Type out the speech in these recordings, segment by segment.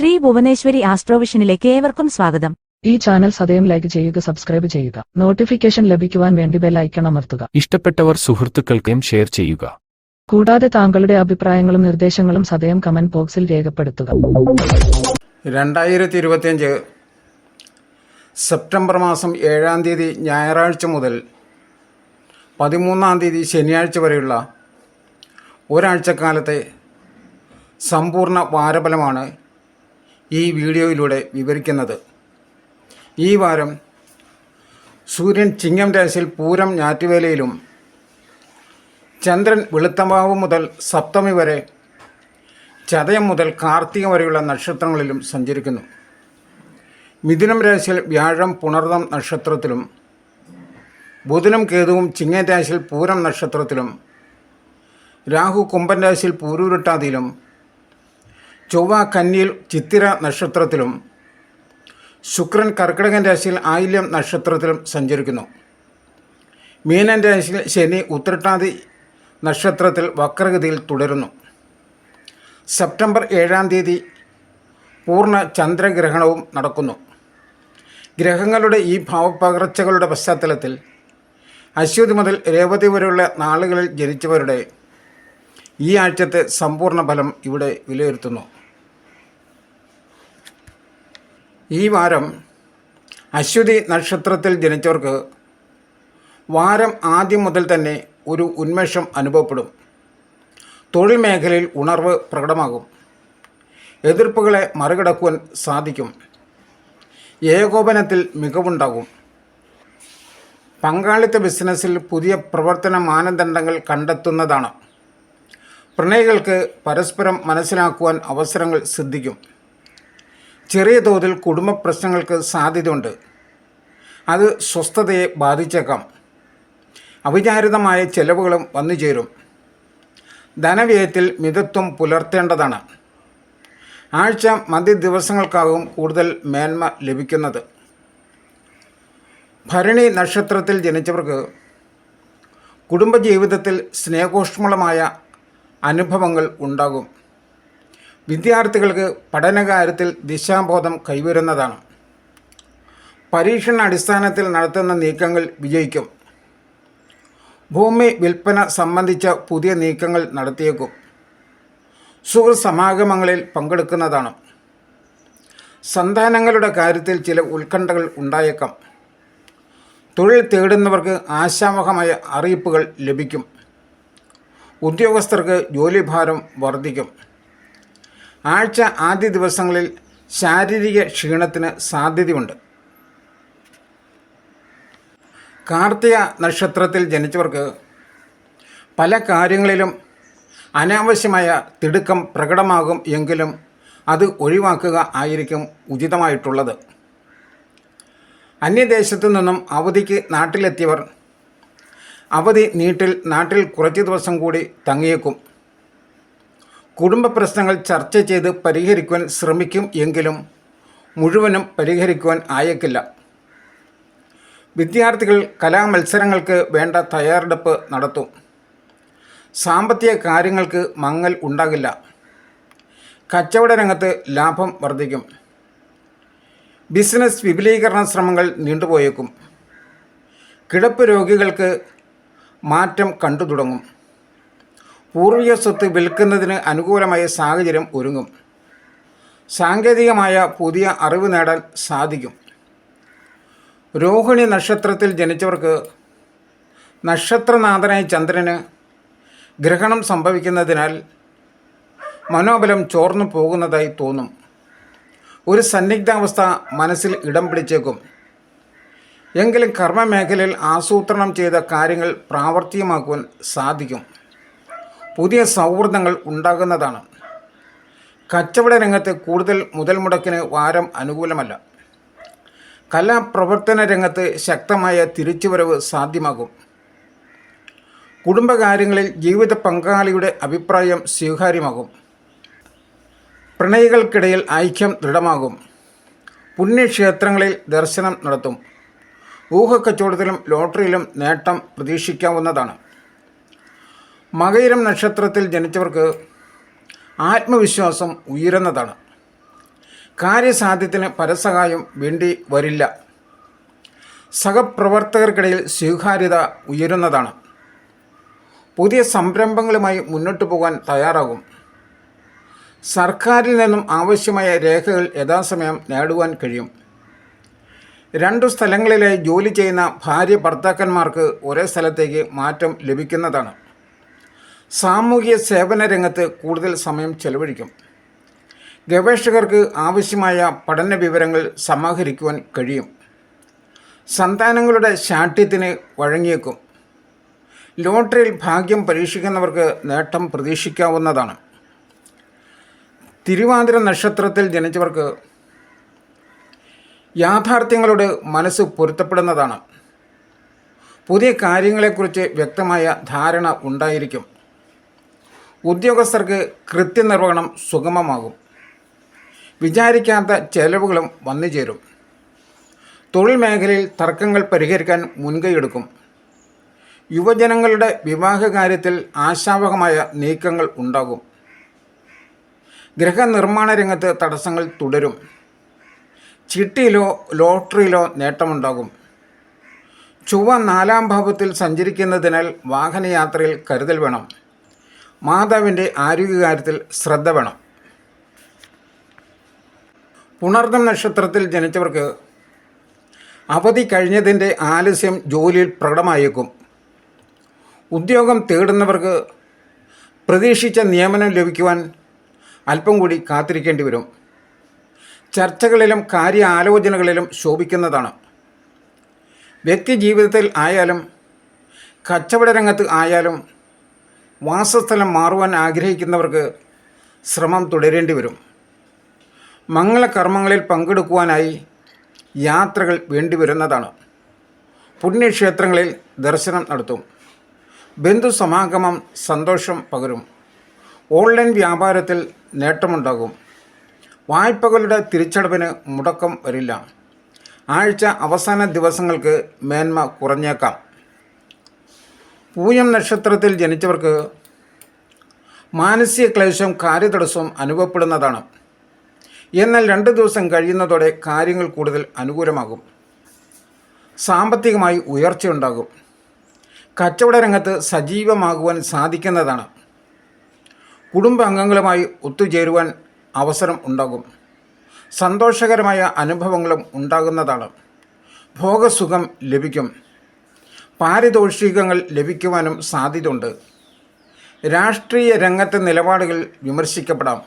ശ്രീ ഭുവനേശ്വരി ആസ്ട്രോവിഷനിലേക്ക് ഏവർക്കും സ്വാഗതം. ഈ ചാനൽ സദയം ലൈക്ക് ചെയ്യുക സബ്സ്ക്രൈബ് ചെയ്യുക. നോട്ടിഫിക്കേഷൻ ലഭിക്കുവാൻ വേണ്ടി ബെൽ ഐക്കൺ അമർത്തുക. ഇഷ്ടപ്പെട്ടവർ സുഹൃത്തുക്കൾക്കും ഷെയർ ചെയ്യുക. കൂടാതെ താങ്കളുടെ അഭിപ്രായങ്ങളും നിർദ്ദേശങ്ങളും സദയം കമന്റ് ബോക്സിൽ രേഖപ്പെടുത്തുക. രണ്ടായിരത്തി ഇരുപത്തിയഞ്ച് സെപ്റ്റംബർ മാസം ഏഴാം തീയതി ഞായറാഴ്ച മുതൽ പതിമൂന്നാം തീയതി ശനിയാഴ്ച വരെയുള്ള ഒരാഴ്ചക്കാലത്തെ സമ്പൂർണ വാരഫലമാണ് ഈ വീഡിയോയിലൂടെ വിവരിക്കുന്നത്. ഈ വാരം സൂര്യൻ ചിങ്ങം രാശിയിൽ പൂരം ഞാറ്റുവേലയിലും ചന്ദ്രൻ വെളുത്തമാവ് മുതൽ സപ്തമി വരെ ചതയം മുതൽ കാർത്തിക വരെയുള്ള നക്ഷത്രങ്ങളിലും സഞ്ചരിക്കുന്നു. മിഥുനം രാശിയിൽ വ്യാഴം പുണർദം നക്ഷത്രത്തിലും ബുധനും കേതുവും ചിങ്ങം രാശിയിൽ പൂരം നക്ഷത്രത്തിലും രാഹു കുംഭൻ രാശിയിൽ പൂരൂരുട്ടാതിയിലും ചൊവ്വ കന്നിയിൽ ചിത്തിര നക്ഷത്രത്തിലും ശുക്രൻ കർക്കിടകൻ രാശിയിൽ ആയില്യം നക്ഷത്രത്തിലും സഞ്ചരിക്കുന്നു. മീനൻ രാശിയിൽ ശനി ഉത്രട്ടാതി നക്ഷത്രത്തിൽ വക്രഗതിയിൽ തുടരുന്നു. സെപ്റ്റംബർ ഏഴാം തീയതി പൂർണ ചന്ദ്രഗ്രഹണവും നടക്കുന്നു. ഗ്രഹങ്ങളുടെ ഈ ഭാവപകർച്ചകളുടെ പശ്ചാത്തലത്തിൽ അശ്വതി മുതൽ രേവതി വരെയുള്ള നാളുകളിൽ ജനിച്ചവരുടെ ഈ ആഴ്ചത്തെ സമ്പൂർണ ഫലം ഇവിടെ വിലയിരുത്തുന്നു. ഈ വാരം അശ്വതി നക്ഷത്രത്തിൽ ജനിച്ചവർക്ക് വാരം ആദ്യം മുതൽ തന്നെ ഒരു ഉന്മേഷം അനുഭവപ്പെടും. തൊഴിൽ മേഖലയിൽ ഉണർവ് പ്രകടമാകും. എതിർപ്പുകളെ മറികടക്കുവാൻ സാധിക്കും. ഏകോപനത്തിൽ മികവുണ്ടാകും. പങ്കാളിത്ത ബിസിനസ്സിൽ പുതിയ പ്രവർത്തന മാനദണ്ഡങ്ങൾ കണ്ടെത്തുന്നതാണ്. പ്രണയികൾക്ക് പരസ്പരം മനസ്സിലാക്കുവാൻ അവസരങ്ങൾ സിദ്ധിക്കും. ചെറിയ തോതിൽ കുടുംബ പ്രശ്നങ്ങൾക്ക് സാധ്യതയുണ്ട്. അത് സ്വസ്ഥതയെ ബാധിച്ചേക്കാം. അവിചാരിതമായ ചെലവുകളും വന്നു ചേരും. ധനവ്യയത്തിൽ മിതത്വം പുലർത്തേണ്ടതാണ്. ആഴ്ച മധ്യ ദിവസങ്ങൾക്കാകും കൂടുതൽ മേന്മ ലഭിക്കുന്നത്. ഭരണി നക്ഷത്രത്തിൽ ജനിച്ചവർക്ക് കുടുംബജീവിതത്തിൽ സ്നേഹോഷ്മളമായ അനുഭവങ്ങൾ ഉണ്ടാകും. വിദ്യാർത്ഥികൾക്ക് പഠനകാര്യത്തിൽ ദിശാബോധം കൈവരുന്നതാണ്. പരീക്ഷണ അടിസ്ഥാനത്തിൽ നടത്തുന്ന നീക്കങ്ങൾ വിജയിക്കും. ഭൂമി വിൽപ്പന സംബന്ധിച്ച പുതിയ നീക്കങ്ങൾ നടത്തിയേക്കും. സുഹൃത്ത് സമാഗമങ്ങളിൽ പങ്കെടുക്കുന്നതാണ്. സന്താനങ്ങളുടെ കാര്യത്തിൽ ചില ഉത്കണ്ഠകൾ ഉണ്ടായേക്കാം. തൊഴിൽ തേടുന്നവർക്ക് ആശാവഹമായ അറിയിപ്പുകൾ ലഭിക്കും. ഉദ്യോഗസ്ഥർക്ക് ജോലിഭാരം വർദ്ധിക്കും. ആഴ്ച ആദ്യ ദിവസങ്ങളിൽ ശാരീരിക ക്ഷീണത്തിന് സാധ്യതയുണ്ട്. കാർത്തിക നക്ഷത്രത്തിൽ ജനിച്ചവർക്ക് പല കാര്യങ്ങളിലും അനാവശ്യമായ തിടുക്കം പ്രകടമാകും എങ്കിലും അത് ഒഴിവാക്കുക ആയിരിക്കും ഉചിതമായിട്ടുള്ളത്. അന്യദേശത്തു നിന്നും അവധിക്ക് നാട്ടിലെത്തിയവർ അവധി നീട്ടിൽ നാട്ടിൽ കുറച്ച് ദിവസം കൂടി തങ്ങിയേക്കും. കുടുംബ പ്രശ്നങ്ങൾ ചർച്ച ചെയ്ത് പരിഹരിക്കുവാൻ ശ്രമിക്കും എങ്കിലും മുഴുവനും പരിഹരിക്കുവാൻ ആയേക്കില്ല. വിദ്യാർത്ഥികൾ കലാമത്സരങ്ങൾക്ക് വേണ്ട തയ്യാറെടുപ്പ് നടത്തും. സാമ്പത്തിക കാര്യങ്ങൾക്ക് മങ്ങൽ ഉണ്ടാകില്ല. കച്ചവട രംഗത്ത് ലാഭം വർദ്ധിക്കും. ബിസിനസ് വിപുലീകരണ ശ്രമങ്ങൾ നീണ്ടുപോയേക്കും. കിടപ്പ് രോഗികൾക്ക് മാറ്റം കണ്ടു തുടങ്ങും. പൂർവിക സ്വത്ത് വിൽക്കുന്നതിന് അനുകൂലമായ സാഹചര്യം ഒരുങ്ങും. സാങ്കേതികമായ പുതിയ അറിവ് നേടാൻ സാധിക്കും. രോഹിണി നക്ഷത്രത്തിൽ ജനിച്ചവർക്ക് നക്ഷത്രനാഥനായ ചന്ദ്രന് ഗ്രഹണം സംഭവിക്കുന്നതിനാൽ മനോബലം ചോർന്നു പോകുന്നതായി തോന്നും. ഒരു സന്നിഗ്ധാവസ്ഥ മനസ്സിൽ ഇടം പിടിച്ചേക്കും. എങ്കിലും കർമ്മമേഖലയിൽ ആസൂത്രണം ചെയ്ത കാര്യങ്ങൾ പ്രാവർത്തികമാക്കുവാൻ സാധിക്കും. പുതിയ സൗഹൃദങ്ങൾ ഉണ്ടാകുന്നതാണ്. കച്ചവട രംഗത്ത് കൂടുതൽ മുതൽ മുടക്കിന് വാരം അനുകൂലമല്ല. കലാപ്രവർത്തന രംഗത്ത് ശക്തമായ തിരിച്ചുവരവ് സാധ്യമാകും. കുടുംബകാര്യങ്ങളിൽ ജീവിത പങ്കാളിയുടെ അഭിപ്രായം സ്വീകാര്യമാകും. പ്രണയികൾക്കിടയിൽ ഐക്യം ദൃഢമാകും. പുണ്യക്ഷേത്രങ്ങളിൽ ദർശനം നടത്തും. ഊഹക്കച്ചവടത്തിലും ലോട്ടറിയിലും നേട്ടം പ്രതീക്ഷിക്കാവുന്നതാണ്. മകയിരം നക്ഷത്രത്തിൽ ജനിച്ചവർക്ക് ആത്മവിശ്വാസം ഉയരുന്നതാണ്. കാര്യസാധ്യത്തിന് പരസഹായം വേണ്ടി വരില്ല. സഹപ്രവർത്തകർക്കിടയിൽ സ്വീകാര്യത ഉയരുന്നതാണ്. പുതിയ സംരംഭങ്ങളുമായി മുന്നോട്ട് പോകാൻ തയ്യാറാകും. സർക്കാരിൽ നിന്നും ആവശ്യമായ രേഖകൾ യഥാസമയം നേടുവാൻ കഴിയും. രണ്ടു സ്ഥലങ്ങളിലായി ജോലി ചെയ്യുന്ന ഭാര്യ ഭർത്താക്കന്മാർക്ക് ഒരേ സ്ഥലത്തേക്ക് മാറ്റം ലഭിക്കുന്നതാണ്. സാമൂഹിക സേവന രംഗത്ത് കൂടുതൽ സമയം ചെലവഴിക്കും. ഗവേഷകർക്ക് ആവശ്യമായ പഠന വിവരങ്ങൾ സമാഹരിക്കുവാൻ കഴിയും. സന്താനങ്ങളുടെ ശാഠ്യത്തിന് വഴങ്ങിയേക്കും. ലോട്ടറിയിൽ ഭാഗ്യം പരീക്ഷിക്കുന്നവർക്ക് നേട്ടം പ്രതീക്ഷിക്കാവുന്നതാണ്. തിരുവാതിര നക്ഷത്രത്തിൽ ജനിച്ചവർക്ക് യാഥാർത്ഥ്യങ്ങളോട് മനസ്സ് പൊരുത്തപ്പെടുന്നതാണ്. പുതിയ കാര്യങ്ങളെക്കുറിച്ച് വ്യക്തമായ ധാരണ ഉണ്ടായിരിക്കും. ഉദ്യോഗസ്ഥർക്ക് കൃത്യനിർവഹണം സുഗമമാകും. വിചാരിക്കാത്ത ചെലവുകളും വന്നു ചേരും തൊഴിൽ മേഖലയിൽ തർക്കങ്ങൾ പരിഹരിക്കാൻ മുൻകൈയെടുക്കും. യുവജനങ്ങളുടെ വിവാഹ കാര്യത്തിൽ ആശാവഹമായ നീക്കങ്ങൾ ഉണ്ടാകും. ഗൃഹനിർമ്മാണ രംഗത്ത് തടസ്സങ്ങൾ തുടരും. ചിട്ടിയിലോ ലോട്ടറിയിലോ നേട്ടമുണ്ടാകും. ചൊവ്വ നാലാം ഭാവത്തിൽ സഞ്ചരിക്കുന്നതിനാൽ വാഹനയാത്രയിൽ കരുതൽ വേണം. മാതാവിന്റെ ആരോഗ്യകാര്യത്തിൽ ശ്രദ്ധ വേണം. പുണർദം നക്ഷത്രത്തിൽ ജനിച്ചവർക്ക് അവധി കഴിഞ്ഞതിന്റെ ആലസ്യം ജോലിയിൽ പ്രകടമായേക്കും. ഉദ്യോഗം തേടുന്നവർക്ക് പ്രതീക്ഷിച്ച നിയമനം ലഭിക്കുവാൻ അല്പം കൂടി കാത്തിരിക്കേണ്ടി വരും. ചർച്ചകളിലും കാര്യ ആലോചനകളിലും ശോഭിക്കുന്നതാണ്. വ്യക്തി ജീവിതത്തിൽ ആയാലും കച്ചവട രംഗത്ത് ആയാലും വാസസ്ഥലം മാറുവാൻ ആഗ്രഹിക്കുന്നവർക്ക് ശ്രമം തുടരേണ്ടി വരും. മംഗളകർമ്മങ്ങളിൽ പങ്കെടുക്കുവാനായി യാത്രകൾ വേണ്ടിവരുന്നതാണ് പുണ്യക്ഷേത്രങ്ങളിൽ ദർശനം നടത്തും. ബന്ധുസമാഗമം സന്തോഷം പകരും. ഓൺലൈൻ വ്യാപാരത്തിൽ നേട്ടമുണ്ടാകും. വായ്പകളുടെ തിരിച്ചടവിന് മുടക്കം വരില്ല. ആഴ്ച അവസാന ദിവസങ്ങൾക്ക് മേന്മ കുറഞ്ഞേക്കാം. പൂയം നക്ഷത്രത്തിൽ ജനിച്ചവർക്ക് മാനസിക ക്ലേശം കാര്യതടസ്സവും അനുഭവപ്പെടുന്നതാണ്. എന്നാൽ രണ്ട് ദിവസം കഴിയുന്നതോടെ കാര്യങ്ങൾ കൂടുതൽ അനുകൂലമാകും. സാമ്പത്തികമായി ഉയർച്ചയുണ്ടാകും. കച്ചവട രംഗത്ത് സജീവമാകുവാൻ സാധിക്കുന്നതാണ്. കുടുംബാംഗങ്ങളുമായി ഒത്തുചേരുവാൻ അവസരം ഉണ്ടാകും. സന്തോഷകരമായ അനുഭവങ്ങളും ഉണ്ടാകുന്നതാണ്. ഭോഗസുഖം ലഭിക്കും. പാരിതോഷികങ്ങൾ ലഭിക്കുവാനും സാധ്യതയുണ്ട്. രാഷ്ട്രീയ രംഗത്തെ നിലപാടുകൾ വിമർശിക്കപ്പെടാം.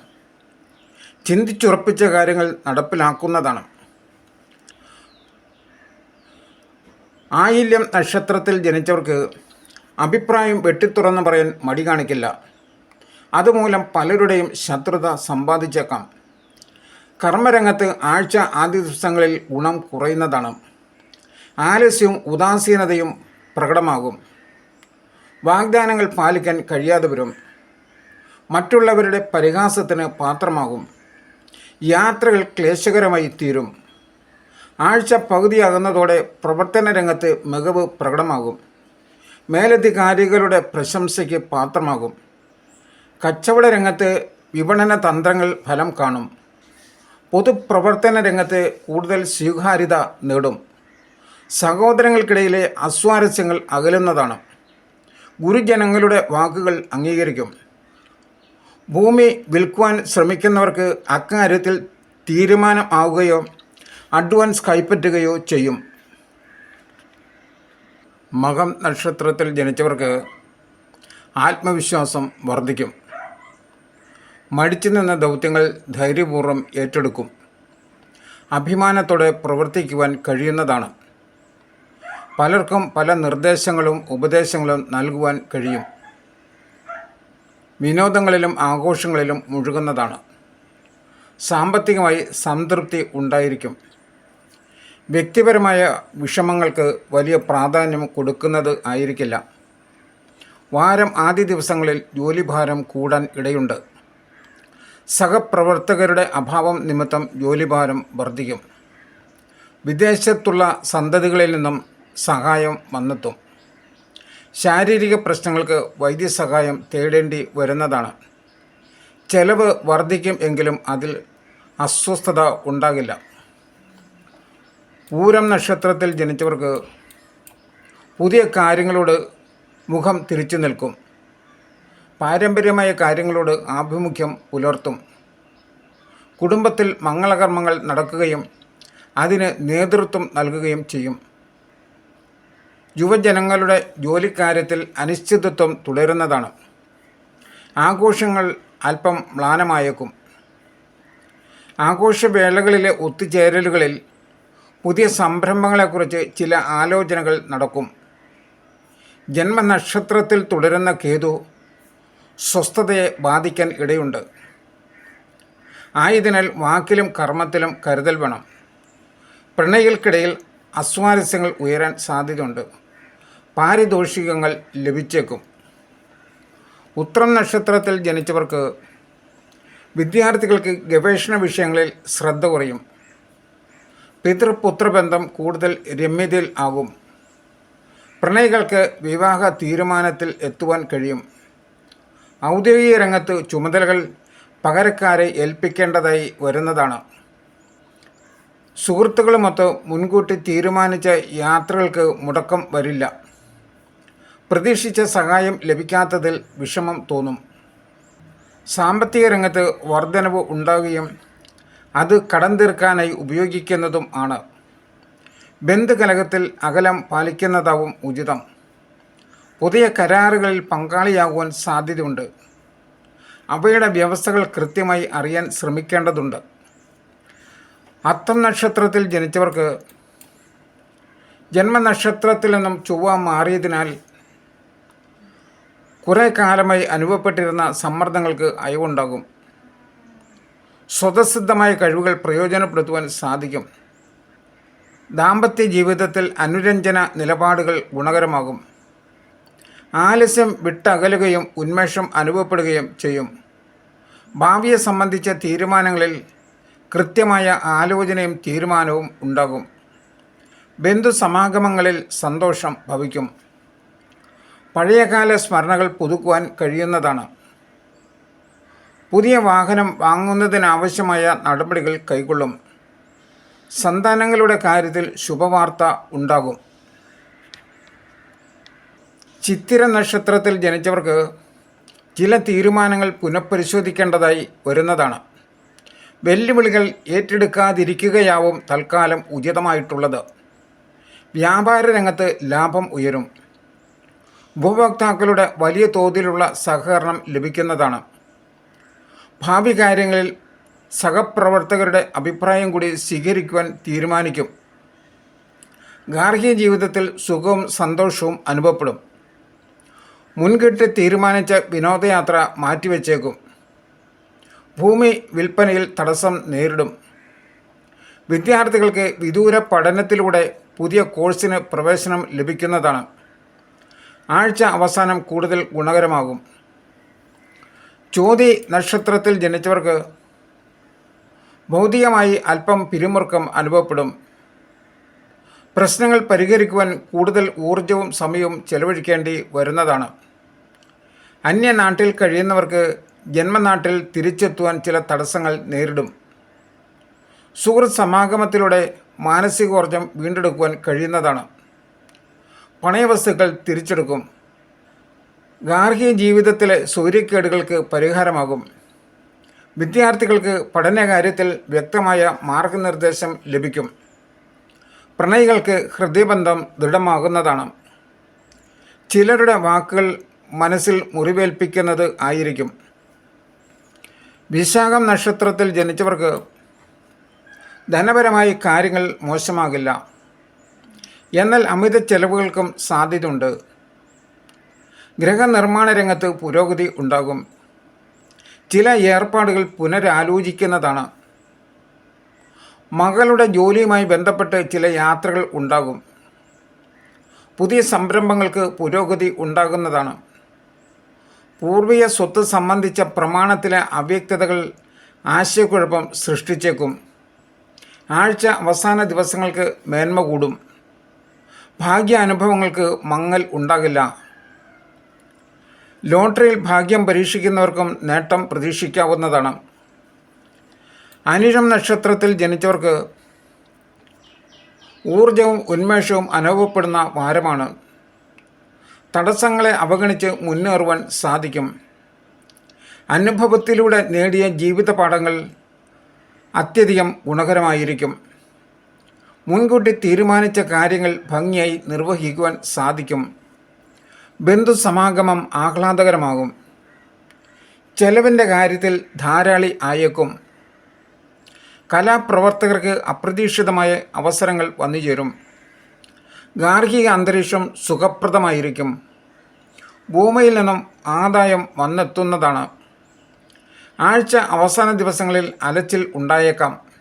ചിന്തിച്ചുറപ്പിച്ച കാര്യങ്ങൾ നടപ്പിലാക്കുന്നതാണ്. ആയില്യം നക്ഷത്രത്തിൽ ജനിച്ചവർക്ക് അഭിപ്രായം വെട്ടിത്തുറന്ന് പറയാൻ മടി കാണിക്കില്ല. അതുമൂലം പലരുടെയും ശത്രുത സമ്പാദിച്ചേക്കാം. കർമ്മരംഗത്ത് ആഴ്ച ആദ്യ ദിവസങ്ങളിൽ ഗുണം കുറയുന്നതാണ്. ആലസ്യവും ഉദാസീനതയും പ്രകടമാകും. വാഗ്ദാനങ്ങൾ പാലിക്കാൻ കഴിയാതെ വരും. മറ്റുള്ളവരുടെ പരിഹാസത്തിന് പാത്രമാകും. യാത്രകൾ ക്ലേശകരമായി തീരും. ആഴ്ച പകുതിയാകുന്നതോടെ പ്രവർത്തന രംഗത്ത് മികവ് പ്രകടമാകും. മേലധികാരികളുടെ പ്രശംസയ്ക്ക് പാത്രമാകും. കച്ചവട രംഗത്ത് വിപണന തന്ത്രങ്ങൾ ഫലം കാണും. പൊതുപ്രവർത്തന രംഗത്ത് കൂടുതൽ സ്വീകാര്യത നേടും. സഹോദരങ്ങൾക്കിടയിലെ അസ്വാരസ്യങ്ങൾ അകലുന്നതാണ്. ഗുരുജനങ്ങളുടെ വാക്കുകൾ അംഗീകരിക്കും. ഭൂമി വിൽക്കുവാൻ ശ്രമിക്കുന്നവർക്ക് അക്കാര്യത്തിൽ തീരുമാനം ആവുകയോ അഡ്വാൻസ് കൈപ്പറ്റുകയോ ചെയ്യും. മകം നക്ഷത്രത്തിൽ ജനിച്ചവർക്ക് ആത്മവിശ്വാസം വർദ്ധിക്കും. മടിച്ചു നിന്ന ദൗത്യങ്ങൾ ധൈര്യപൂർവം ഏറ്റെടുക്കും. അഭിമാനത്തോടെ പ്രവർത്തിക്കുവാൻ കഴിയുന്നതാണ്. പലർക്കും പല നിർദ്ദേശങ്ങളും ഉപദേശങ്ങളും നൽകുവാൻ കഴിയും. വിനോദങ്ങളിലും ആഘോഷങ്ങളിലും മുഴുകുന്നതാണ്. സാമ്പത്തികമായി സംതൃപ്തി ഉണ്ടായിരിക്കും. വ്യക്തിപരമായ വിഷമങ്ങൾക്ക് വലിയ പ്രാധാന്യം കൊടുക്കുന്നത് ആയിരിക്കില്ല. വാരം ആദ്യ ദിവസങ്ങളിൽ ജോലിഭാരം കൂടാൻ ഇടയുണ്ട്. സഹപ്രവർത്തകരുടെ അഭാവം നിമിത്തം ജോലിഭാരം വർദ്ധിക്കും. വിദേശത്തുള്ള സന്തതികളിൽ നിന്നും സഹായം വന്നെത്തും. ശാരീരിക പ്രശ്നങ്ങൾക്ക് വൈദ്യസഹായം തേടേണ്ടി വരുന്നതാണ്. ചെലവ് വർദ്ധിക്കും എങ്കിലും അതിൽ അസ്വസ്ഥത ഉണ്ടാകില്ല. പൂരം നക്ഷത്രത്തിൽ ജനിച്ചവർക്ക് പുതിയ കാര്യങ്ങളോട് മുഖം തിരിച്ചു നിൽക്കും. പാരമ്പര്യമായ കാര്യങ്ങളോട് ആഭിമുഖ്യം പുലർത്തും. കുടുംബത്തിൽ മംഗളകർമ്മങ്ങൾ നടക്കുകയും അതിന് നേതൃത്വം നൽകുകയും ചെയ്യും. യുവജനങ്ങളുടെ ജോലിക്കാര്യത്തിൽ അനിശ്ചിതത്വം തുടരുന്നതാണ്. ആഘോഷങ്ങൾ അല്പം മ്ലാനമായേക്കും. ആഘോഷവേളകളിലെ ഒത്തുചേരലുകളിൽ പുതിയ സംരംഭങ്ങളെക്കുറിച്ച് ചില ആലോചനകൾ നടക്കും. ജന്മനക്ഷത്രത്തിൽ തുടരുന്ന കേതു സ്വസ്ഥതയെ ബാധിക്കാൻ ഇടയുണ്ട്. ആയതിനാൽ വാക്കിലും കർമ്മത്തിലും കരുതൽ വേണം. പ്രണയികൾക്കിടയിൽ അസ്വാരസ്യങ്ങൾ ഉയരാൻ സാധ്യതയുണ്ട്. പാരിതോഷികങ്ങൾ ലഭിച്ചേക്കും. ഉത്രം നക്ഷത്രത്തിൽ ജനിച്ചവർക്ക് വിദ്യാർത്ഥികൾക്ക് ഗവേഷണ വിഷയങ്ങളിൽ ശ്രദ്ധ കുറയും. പിതൃപുത്രബന്ധം കൂടുതൽ രമ്യതയിൽ ആകും. പ്രണയികൾക്ക് വിവാഹ തീരുമാനത്തിൽ എത്തുവാൻ കഴിയും. ഔദ്യോഗിക രംഗത്ത് ചുമതലകൾ പകരക്കാരെ ഏൽപ്പിക്കേണ്ടതായി വരുന്നതാണ്. സുഹൃത്തുക്കളുമൊത്ത് മുൻകൂട്ടി തീരുമാനിച്ച യാത്രകൾക്ക് മുടക്കം വരില്ല. പ്രതീക്ഷിച്ച സഹായം ലഭിക്കാത്തതിൽ വിഷമം തോന്നും. സാമ്പത്തിക രംഗത്ത് വർധനവ് ഉണ്ടാകുകയും അത് കടം തീർക്കാനായി ഉപയോഗിക്കുന്നതും ആണ്. ബന്ധുകലകത്തിൽ അകലം പാലിക്കുന്നതാവും ഉചിതം. പുതിയ കരാറുകളിൽ പങ്കാളിയാകുവാൻ സാധ്യതയുണ്ട്. അവയുടെ വ്യവസ്ഥകൾ കൃത്യമായി അറിയാൻ ശ്രമിക്കേണ്ടതുണ്ട്. അത്തം നക്ഷത്രത്തിൽ ജനിച്ചവർക്ക് ജന്മനക്ഷത്രത്തിൽ നിന്നും ചൊവ്വ മാറിയതിനാൽ കുറേ കാലമായി അനുഭവപ്പെട്ടിരുന്ന സമ്മർദ്ദങ്ങൾക്ക് അയവുണ്ടാകും. സ്വതസിദ്ധമായ കഴിവുകൾ പ്രയോജനപ്പെടുത്തുവാൻ സാധിക്കും. ദാമ്പത്യ ജീവിതത്തിൽ അനുരഞ്ജന നിലപാടുകൾ ഗുണകരമാകും. ആലസ്യം വിട്ടകലുകയും ഉന്മേഷം അനുഭവപ്പെടുകയും ചെയ്യും. ഭാവിയെ സംബന്ധിച്ച തീരുമാനങ്ങളിൽ കൃത്യമായ ആലോചനയും തീരുമാനവും ഉണ്ടാകും. ബന്ധുസമാഗമങ്ങളിൽ സന്തോഷം ഭവിക്കും. പഴയകാല സ്മരണകൾ പുതുക്കുവാൻ കഴിയുന്നതാണ്. പുതിയ വാഹനം വാങ്ങുന്നതിനാവശ്യമായ നടപടികൾ കൈക്കൊള്ളും. സന്താനങ്ങളുടെ കാര്യത്തിൽ ശുഭവാർത്ത ഉണ്ടാകും. ചിത്തിര നക്ഷത്രത്തിൽ ജനിച്ചവർക്ക് ചില തീരുമാനങ്ങൾ പുനഃപരിശോധിക്കേണ്ടതായി വരുന്നതാണ്. വെല്ലുവിളികൾ ഏറ്റെടുക്കാതിരിക്കുകയാവും തൽക്കാലം ഉചിതമായിട്ടുള്ളത്. വ്യാപാര രംഗത്ത് ലാഭം ഉയരും. ഉപഭോക്താക്കളുടെ വലിയ തോതിലുള്ള സഹകരണം ലഭിക്കുന്നതാണ്. ഭാവി കാര്യങ്ങളിൽ സഹപ്രവർത്തകരുടെ അഭിപ്രായം കൂടി സ്വീകരിക്കുവാൻ തീരുമാനിക്കും. ഗാർഹിക ജീവിതത്തിൽ സുഖവും സന്തോഷവും അനുഭവപ്പെടും. മുൻകിട്ട് തീരുമാനിച്ച വിനോദയാത്ര മാറ്റിവെച്ചേക്കും. ഭൂമി വിൽപ്പനയിൽ തടസ്സം നേരിടും. വിദ്യാർത്ഥികൾക്ക് വിദൂര പഠനത്തിലൂടെ പുതിയ കോഴ്സിന് പ്രവേശനം ലഭിക്കുന്നതാണ്. ആഴ്ച അവസാനം കൂടുതൽ ഗുണകരമാകും. ചോതി നക്ഷത്രത്തിൽ ജനിച്ചവർക്ക് ഭൗതികമായി അല്പം പിരിമുറുക്കം അനുഭവപ്പെടും. പ്രശ്നങ്ങൾ പരിഹരിക്കുവാൻ കൂടുതൽ ഊർജവും സമയവും ചെലവഴിക്കേണ്ടി വരുന്നതാണ്. അന്യനാട്ടിൽ കഴിയുന്നവർക്ക് ജന്മനാട്ടിൽ തിരിച്ചെത്തുവാൻ ചില തടസ്സങ്ങൾ നേരിടും. സുഹൃത്ത് സമാഗമത്തിലൂടെ മാനസികോർജം വീണ്ടെടുക്കുവാൻ കഴിയുന്നതാണ്. പണയവസ്തുക്കൾ തിരിച്ചെടുക്കും. ഗാർഹിക ജീവിതത്തിലെ സൂര്യക്കേടുകൾക്ക് പരിഹാരമാകും. വിദ്യാർത്ഥികൾക്ക് പഠനകാര്യത്തിൽ വ്യക്തമായ മാർഗനിർദ്ദേശം ലഭിക്കും. പ്രണയികൾക്ക് ഹൃദയബന്ധം ദൃഢമാകുന്നതാണ്. ചിലരുടെ വാക്കുകൾ മനസ്സിൽ മുറിവേൽപ്പിക്കുന്നത് ആയിരിക്കും. വിശാഖം നക്ഷത്രത്തിൽ ജനിച്ചവർക്ക് ധനപരമായി കാര്യങ്ങൾ മോശമാകില്ല. എന്നാൽ അമിത ചെലവുകൾക്കും സാധ്യതയുണ്ട്. ഗൃഹനിർമ്മാണ രംഗത്ത് പുരോഗതി ഉണ്ടാകും. ചില ഏർപ്പാടുകൾ പുനരാലോചിക്കുന്നതാണ്. മകളുടെ ജോലിയുമായി ബന്ധപ്പെട്ട് ചില യാത്രകൾ ഉണ്ടാകും. പുതിയ സംരംഭങ്ങൾക്ക് പുരോഗതി ഉണ്ടാകുന്നതാണ്. പൂർവീയ സ്വത്ത് സംബന്ധിച്ച പ്രമാണത്തിലെ അവ്യക്തതകൾ ആശയക്കുഴപ്പം സൃഷ്ടിച്ചേക്കും. ആഴ്ച അവസാന ദിവസങ്ങൾക്ക് മേന്മ കൂടും ഭാഗ്യ അനുഭവങ്ങൾക്ക് മങ്ങൽ ഉണ്ടാകില്ല. ലോട്ടറിയിൽ ഭാഗ്യം പരീക്ഷിക്കുന്നവർക്കും നേട്ടം പ്രതീക്ഷിക്കാവുന്നതാണ്. അനിഴം നക്ഷത്രത്തിൽ ജനിച്ചവർക്ക് ഊർജവും ഉന്മേഷവും അനുഭവപ്പെടുന്ന വാരമാണ്. തടസ്സങ്ങളെ അവഗണിച്ച് മുന്നേറുവാൻ സാധിക്കും. അനുഭവത്തിലൂടെ നേടിയ ജീവിത പാഠങ്ങൾ അത്യധികം ഗുണകരമായിരിക്കും. മുൻകൂട്ടി തീരുമാനിച്ച കാര്യങ്ങൾ ഭംഗിയായി നിർവഹിക്കുവാൻ സാധിക്കും. ബന്ധുസമാഗമം ആഹ്ലാദകരമാകും. ചെലവിന്റെ കാര്യത്തിൽ ധാരാളി ആയേക്കും. കലാപ്രവർത്തകർക്ക് അപ്രതീക്ഷിതമായ അവസരങ്ങൾ വന്നുചേരും. ഗാർഹിക അന്തരീക്ഷം സുഖപ്രദമായിരിക്കും. ഭൂമിയിൽ നിന്നും ആദായം വന്നെത്തുന്നതാണ്. ആഴ്ച അവസാന ദിവസങ്ങളിൽ അലച്ചിൽ ഉണ്ടായേക്കാം.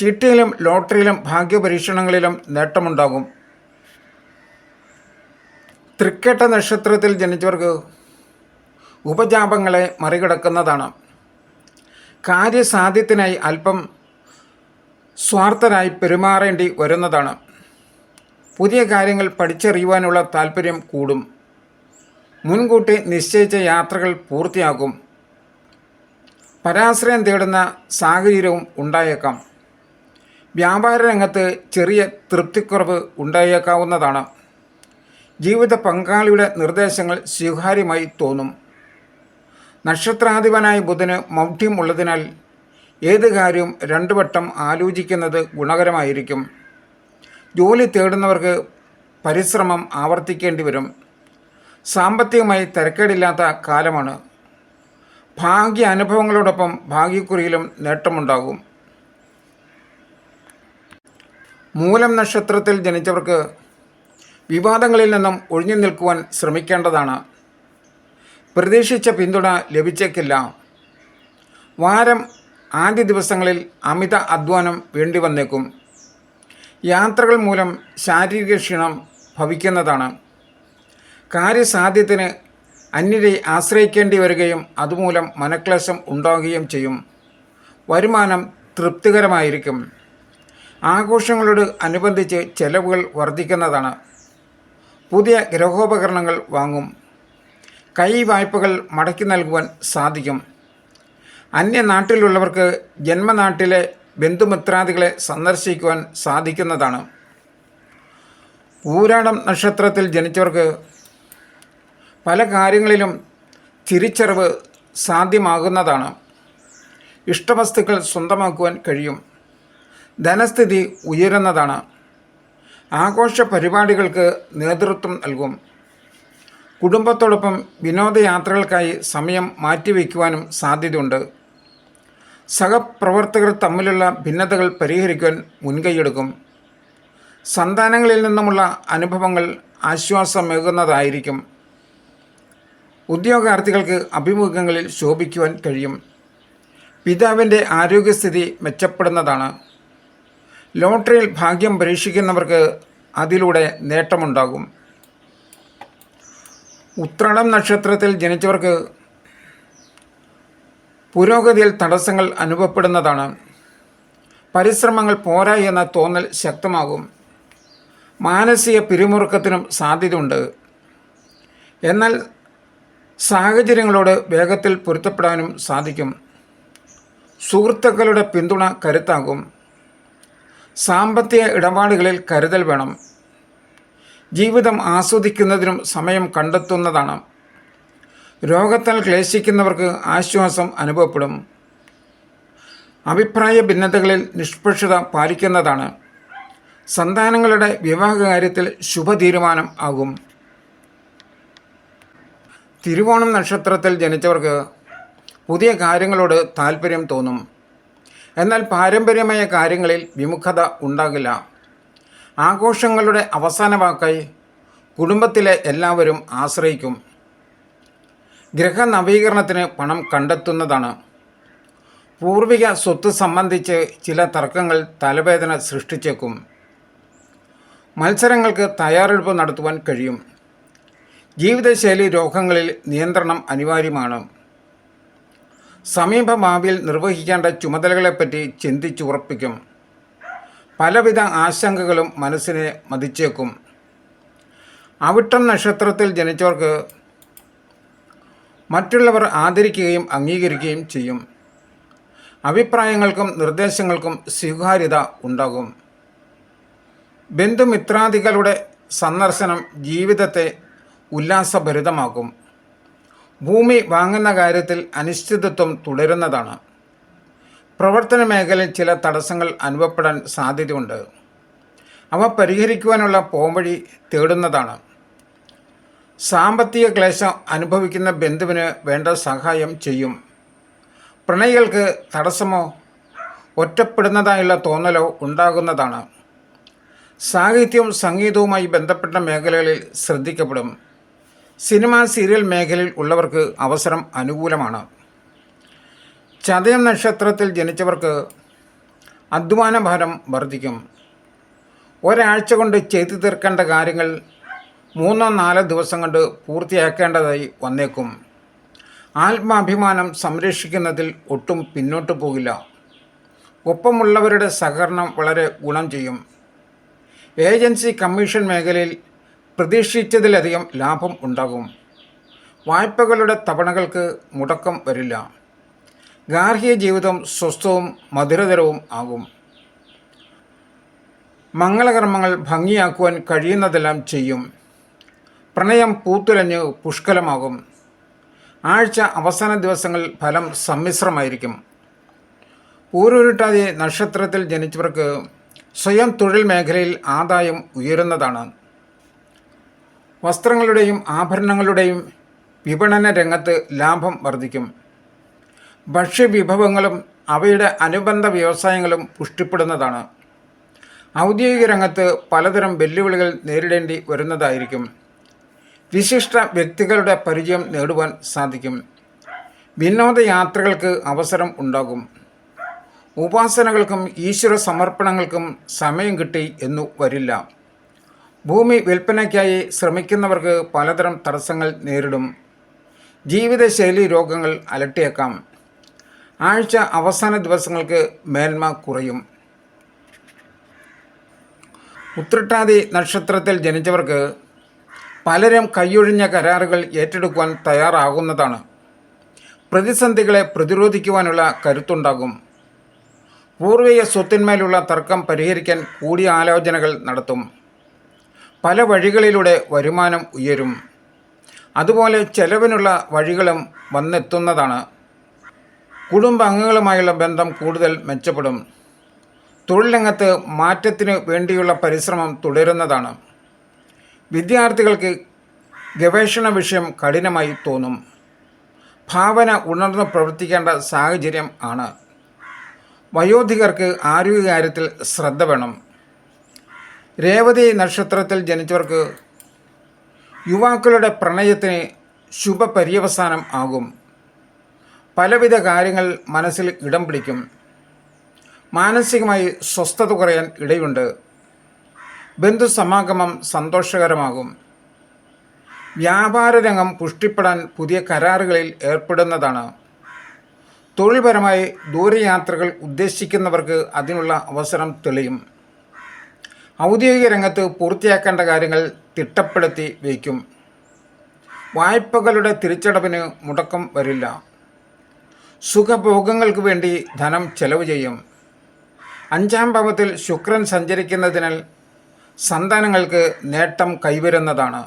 ചിട്ടിയിലും ലോട്ടറിയിലും ഭാഗ്യപരീക്ഷണങ്ങളിലും നേട്ടമുണ്ടാകും. തൃക്കേട്ട നക്ഷത്രത്തിൽ ജനിച്ചവർക്ക് ഉപജാപങ്ങളെ മറികടക്കുന്നതാണ്. കാര്യസാധ്യത്തിനായി അല്പം സ്വാർത്ഥരായി പെരുമാറേണ്ടി വരുന്നതാണ്. പുതിയ കാര്യങ്ങൾ പഠിച്ചറിയുവാനുള്ള താല്പര്യം കൂടും. മുൻകൂട്ടി നിശ്ചയിച്ച യാത്രകൾ പൂർത്തിയാകും. പരാശ്രയം തേടുന്ന സാഹചര്യവും ഉണ്ടായേക്കാം. വ്യാപാര രംഗത്ത് ചെറിയ തൃപ്തിക്കുറവ് ഉണ്ടായേക്കാവുന്നതാണ്. ജീവിത പങ്കാളിയുടെ നിർദ്ദേശങ്ങൾ സ്വീകാര്യമായി തോന്നും. നക്ഷത്രാധിപനായ ബുധന് മൗഢ്യം ഉള്ളതിനാൽ ഏത് കാര്യവും രണ്ടു വട്ടം ആലോചിക്കുന്നത് ഗുണകരമായിരിക്കും. ജോലി തേടുന്നവർക്ക് പരിശ്രമം ആവർത്തിക്കേണ്ടി വരും. സാമ്പത്തികമായി തിരക്കേടില്ലാത്ത കാലമാണ്. ഭാഗ്യ അനുഭവങ്ങളോടൊപ്പം ഭാഗ്യക്കുറിയിലും നേട്ടമുണ്ടാകും. മൂലം നക്ഷത്രത്തിൽ ജനിച്ചവർക്ക് വിവാദങ്ങളിൽ നിന്നും ഒഴിഞ്ഞു നിൽക്കുവാൻ ശ്രമിക്കേണ്ടതാണ്. പ്രതീക്ഷിച്ച പിന്തുണ ലഭിച്ചേക്കില്ല. വാരം ആദ്യ ദിവസങ്ങളിൽ അമിത അധ്വാനം വേണ്ടി വന്നേക്കും. യാത്രകൾ മൂലം ശാരീരിക ക്ഷീണം ഭവിക്കുന്നതാണ്. കാര്യസാധ്യത്തിന് അന്യരെ ആശ്രയിക്കേണ്ടി വരികയും അതുമൂലം മനക്ലേശം ഉണ്ടാകുകയും ചെയ്യും. വരുമാനം തൃപ്തികരമായിരിക്കും. ആഘോഷങ്ങളോട് അനുബന്ധിച്ച് ചെലവുകൾ വർദ്ധിക്കുന്നതാണ്. പുതിയ ഗ്രഹോപകരണങ്ങൾ വാങ്ങും. കൈ വായ്പകൾ മടക്കി നൽകുവാൻ സാധിക്കും. അന്യനാട്ടിലുള്ളവർക്ക് ജന്മനാട്ടിലെ ബന്ധുമിത്രാദികളെ സന്ദർശിക്കുവാൻ സാധിക്കുന്നതാണ്. ഊരാടം നക്ഷത്രത്തിൽ ജനിച്ചവർക്ക് പല കാര്യങ്ങളിലും തിരിച്ചറിവ് സാധ്യമാകുന്നതാണ്. ഇഷ്ടവസ്തുക്കൾ സ്വന്തമാക്കുവാൻ കഴിയും. ധനസ്ഥിതി ഉയരുന്നതാണ്. ആഘോഷ പരിപാടികൾക്ക് നേതൃത്വം നൽകും. കുടുംബത്തോടൊപ്പം വിനോദയാത്രകൾക്കായി സമയം മാറ്റിവെക്കുവാനും സാധ്യതയുണ്ട്. സഹപ്രവർത്തകർ തമ്മിലുള്ള ഭിന്നതകൾ പരിഹരിക്കുവാൻ മുൻകൈയെടുക്കും. സന്താനങ്ങളിൽ നിന്നുമുള്ള അനുഭവങ്ങൾ ആശ്വാസമേകുന്നതായിരിക്കും. ഉദ്യോഗാർത്ഥികൾക്ക് അഭിമുഖങ്ങളിൽ ശോഭിക്കുവാൻ കഴിയും. പിതാവിന്റെ ആരോഗ്യസ്ഥിതി മെച്ചപ്പെടുന്നതാണ്. ലോട്ടറിയിൽ ഭാഗ്യം പരീക്ഷിക്കുന്നവർക്ക് അതിലൂടെ നേട്ടമുണ്ടാകും. ഉത്രാടം നക്ഷത്രത്തിൽ ജനിച്ചവർക്ക് പുരോഗതിയിൽ തടസ്സങ്ങൾ അനുഭവപ്പെടുന്നതാണ്. പരിശ്രമങ്ങൾ പോരാ എന്ന തോന്നൽ ശക്തമാകും. മാനസിക പിരിമുറുക്കത്തിനും സാധ്യതയുണ്ട്. എന്നാൽ സാഹചര്യങ്ങളോട് വേഗത്തിൽ പൊരുത്തപ്പെടാനും സാധിക്കും. സുഹൃത്തുക്കളുടെ പിന്തുണ കരുത്താകും. സാമ്പത്തിക ഇടപാടുകളിൽ കരുതൽ വേണം. ജീവിതം ആസ്വദിക്കുന്നതിനും സമയം കണ്ടെത്തുന്നതാണ്. രോഗത്താൽ ക്ലേശിക്കുന്നവർക്ക് ആശ്വാസം അനുഭവപ്പെടും. അഭിപ്രായ ഭിന്നതകളിൽ നിഷ്പക്ഷത പാലിക്കുന്നതാണ്. സന്താനങ്ങളുടെ വിവാഹകാര്യത്തിൽ ശുഭതീരുമാനം ആകും. തിരുവോണം നക്ഷത്രത്തിൽ ജനിച്ചവർക്ക് പുതിയ കാര്യങ്ങളോട് താല്പര്യം തോന്നും. എന്നാൽ പാരമ്പര്യമായ കാര്യങ്ങളിൽ വിമുഖത ഉണ്ടാകില്ല. ആഘോഷങ്ങളുടെ അവസാന വാക്കായി കുടുംബത്തിലെ എല്ലാവരും ആശ്രയിക്കും. ഗ്രഹനവീകരണത്തിന് പണം കണ്ടെത്തുന്നതാണ്. പൂർവിക സ്വത്ത് സംബന്ധിച്ച് ചില തർക്കങ്ങൾ തലവേദന സൃഷ്ടിച്ചേക്കും. മത്സരങ്ങൾക്ക് തയ്യാറെടുപ്പ് നടത്തുവാൻ കഴിയും. ജീവിതശൈലി രോഗങ്ങളിൽ നിയന്ത്രണം അനിവാര്യമാണ്. സമീപ നിർവഹിക്കേണ്ട ചുമതലകളെപ്പറ്റി ചിന്തിച്ചുറപ്പിക്കും. പലവിധ ആശങ്കകളും മനസ്സിനെ മതിച്ചേക്കും. അവിട്ടം നക്ഷത്രത്തിൽ ജനിച്ചവർക്ക് മറ്റുള്ളവർ ആദരിക്കുകയും അംഗീകരിക്കുകയും ചെയ്യും. അഭിപ്രായങ്ങൾക്കും നിർദ്ദേശങ്ങൾക്കും സ്വീകാര്യത ഉണ്ടാകും. ബന്ധുമിത്രാദികളുടെ സന്ദർശനം ജീവിതത്തെ ഉല്ലാസഭരിതമാക്കും. ഭൂമി വാങ്ങുന്ന കാര്യത്തിൽ അനിശ്ചിതത്വം തുടരുന്നതാണ്. പ്രവർത്തന മേഖലയിൽ ചില തടസ്സങ്ങൾ അനുഭവപ്പെടാൻ സാധ്യതയുണ്ട്. അവ പരിഹരിക്കുവാനുള്ള പോംവഴി തേടുന്നതാണ്. സാമ്പത്തിക ക്ലേശം അനുഭവിക്കുന്ന ബന്ധുവിന് വേണ്ട സഹായം ചെയ്യും. പ്രണയികൾക്ക് തടസ്സമോ ഒറ്റപ്പെടുന്നതായുള്ള തോന്നലോ ഉണ്ടാകുന്നതാണ്. സാഹിത്യവും സംഗീതവുമായി ബന്ധപ്പെട്ട മേഖലകളിൽ ശ്രദ്ധിക്കപ്പെടും. സിനിമ സീരിയൽ മേഖലയിൽ ഉള്ളവർക്ക് അവസരം അനുകൂലമാണ്. ചതയം നക്ഷത്രത്തിൽ ജനിച്ചവർക്ക് അധ്വാന ഭാരം വർദ്ധിക്കും. ഒരാഴ്ച കൊണ്ട് ചെയ്തു തീർക്കേണ്ട കാര്യങ്ങൾ മൂന്നോ നാലോ ദിവസം കൊണ്ട് പൂർത്തിയാക്കേണ്ടതായി വന്നേക്കും. ആത്മാഭിമാനം സംരക്ഷിക്കുന്നതിൽ ഒട്ടും പിന്നോട്ട് പോകില്ല. ഒപ്പമുള്ളവരുടെ സഹകരണം വളരെ ഗുണം ചെയ്യും. ഏജൻസി കമ്മീഷൻ മേഖലയിൽ പ്രതീക്ഷിച്ചതിലധികം ലാഭം ഉണ്ടാകും. വായ്പകളുടെ തവണകൾക്ക് മുടക്കം വരില്ല. ഗാർഹിക ജീവിതം സ്വസ്ഥവും മധുരതരവും ആകും. മംഗളകർമ്മങ്ങൾ ഭംഗിയാക്കുവാൻ കഴിയുന്നതെല്ലാം ചെയ്യും. പ്രണയം പൂത്തുലഞ്ഞ് പുഷ്കലമാകും. ആഴ്ച അവസാന ദിവസങ്ങൾ ഫലം സമ്മിശ്രമായിരിക്കും. പൂരുരുട്ടാതെ നക്ഷത്രത്തിൽ ജനിച്ചവർക്ക് സ്വയം തൊഴിൽ മേഖലയിൽ ആദായം ഉയരുന്നതാണ്. വസ്ത്രങ്ങളുടെയും ആഭരണങ്ങളുടെയും വിപണന രംഗത്ത് ലാഭം വർദ്ധിക്കും. ഭക്ഷ്യവിഭവങ്ങളും അവയുടെ അനുബന്ധ വ്യവസായങ്ങളും പുഷ്ടിപ്പെടുന്നതാണ്. ഔദ്യോഗിക രംഗത്ത് പലതരം വെല്ലുവിളികൾ നേരിടേണ്ടി വരുന്നതായിരിക്കും. വിശിഷ്ട വ്യക്തികളുടെ പരിചയം നേടുവാൻ സാധിക്കും. വിനോദയാത്രകൾക്ക് അവസരം ഉണ്ടാകും. ഉപാസനകൾക്കും ഈശ്വര സമർപ്പണങ്ങൾക്കും സമയം കിട്ടി എന്നു വരില്ല. ഭൂമി വിൽപ്പനയ്ക്കായി ശ്രമിക്കുന്നവർക്ക് പലതരം തടസ്സങ്ങൾ നേരിടും. ജീവിതശൈലി രോഗങ്ങൾ അലട്ടിയേക്കാം. ആഴ്ച അവസാന ദിവസങ്ങൾക്ക് മേന്മ കുറയും. ഉത്രട്ടാതി നക്ഷത്രത്തിൽ ജനിച്ചവർക്ക് പലരും കൈയൊഴിഞ്ഞ കരാറുകൾ ഏറ്റെടുക്കുവാൻ തയ്യാറാകുന്നതാണ്. പ്രതിസന്ധികളെ പ്രതിരോധിക്കുവാനുള്ള കരുത്തുണ്ടാകും. പൂർവീയ സ്വത്തിന്മേലുള്ള തർക്കം പരിഹരിക്കാൻ കൂടിയാലോചനകൾ നടത്തും. പല വഴികളിലൂടെ വരുമാനം ഉയരും. അതുപോലെ ചെലവിനുള്ള വഴികളും വന്നെത്തുന്നതാണ്. കുടുംബാംഗങ്ങളുമായുള്ള ബന്ധം കൂടുതൽ മെച്ചപ്പെടും. തൊഴിലംഗത്ത് മാറ്റത്തിന് വേണ്ടിയുള്ള പരിശ്രമം തുടരുന്നതാണ്. വിദ്യാർത്ഥികൾക്ക് ഗവേഷണ വിഷയം കഠിനമായി തോന്നും. ഭാവന ഉണർന്നു പ്രവർത്തിക്കേണ്ട സാഹചര്യം ആണ്. വയോധികർക്ക് ആരോഗ്യകാര്യത്തിൽ ശ്രദ്ധ വേണം. രേവതി നക്ഷത്രത്തിൽ ജനിച്ചവർക്ക് യുവാക്കളുടെ പ്രണയത്തിന് ശുഭപര്യവസാനം ആകും. പലവിധ കാര്യങ്ങൾ മനസ്സിൽ ഇടം പിടിക്കും. മാനസികമായി സ്വസ്ഥത കുറയാൻ ഇടയുണ്ട്. ബന്ധുസമാഗമം സന്തോഷകരമാകും. വ്യാപാര രംഗം പുഷ്ടിപ്പെടാൻ പുതിയ കരാറുകളിൽ ഏർപ്പെടുന്നതാണ്. തൊഴിൽപരമായി ദൂരയാത്രകൾ ഉദ്ദേശിക്കുന്നവർക്ക് അതിനുള്ള അവസരം തെളിയും. ഔദ്യോഗിക രംഗത്ത് പൂർത്തിയാക്കേണ്ട കാര്യങ്ങൾ തിട്ടപ്പെടുത്തി വയ്ക്കും. വായ്പകളുടെ തിരിച്ചടവിന് മുടക്കം വരില്ല. സുഖഭോഗങ്ങൾക്ക് വേണ്ടി ധനം ചെലവ് ചെയ്യും. അഞ്ചാം ഭാവത്തിൽ ശുക്രൻ സഞ്ചരിക്കുന്നതിനാൽ സന്താനങ്ങൾക്ക് നേട്ടം കൈവരുന്നതാണ്.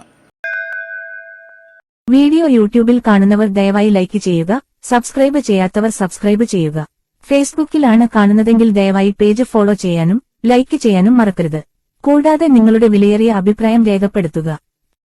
വീഡിയോ യൂട്യൂബിൽ കാണുന്നവർ ദയവായി ലൈക്ക് ചെയ്യുക സബ്സ്ക്രൈബ് ചെയ്യാത്തവർ സബ്സ്ക്രൈബ് ചെയ്യുക. ഫേസ്ബുക്കിലാണ് കാണുന്നതെങ്കിൽ ദയവായി പേജ് ഫോളോ ചെയ്യാനും ലൈക്ക് ചെയ്യാനും മറക്കരുത്. കൂടാതെ നിങ്ങളുടെ വിലയേറിയ അഭിപ്രായം രേഖപ്പെടുത്തുക.